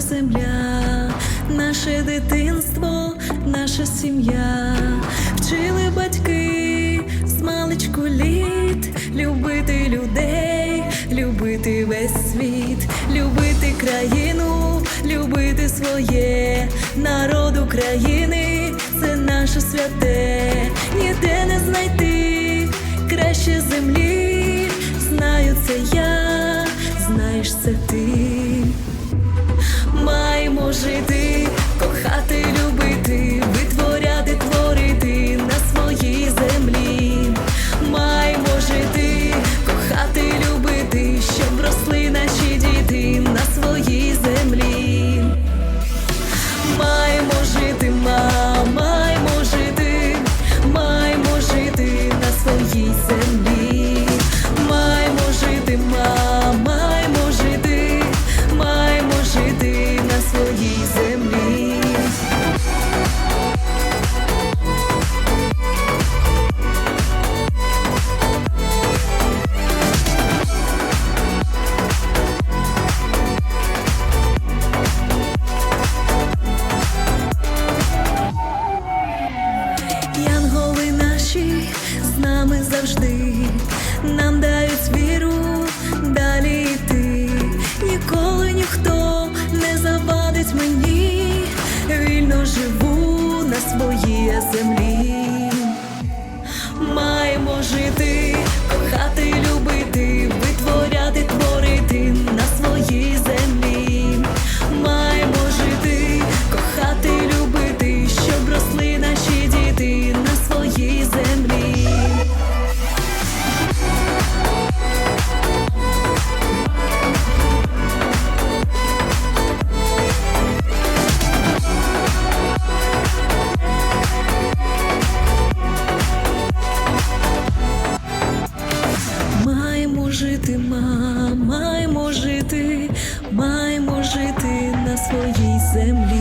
земля, наше дитинство, наша сім'я, вчили батьки з маличку літ, любити людей, любити весь світ, любити країну, любити своє, народ України, це наше святе, ніде не знайти краще землі, знаю це я, знаєш це ти. Живу на своїй землі. Жити, ма, маємо жити, маємо жити на своїй землі.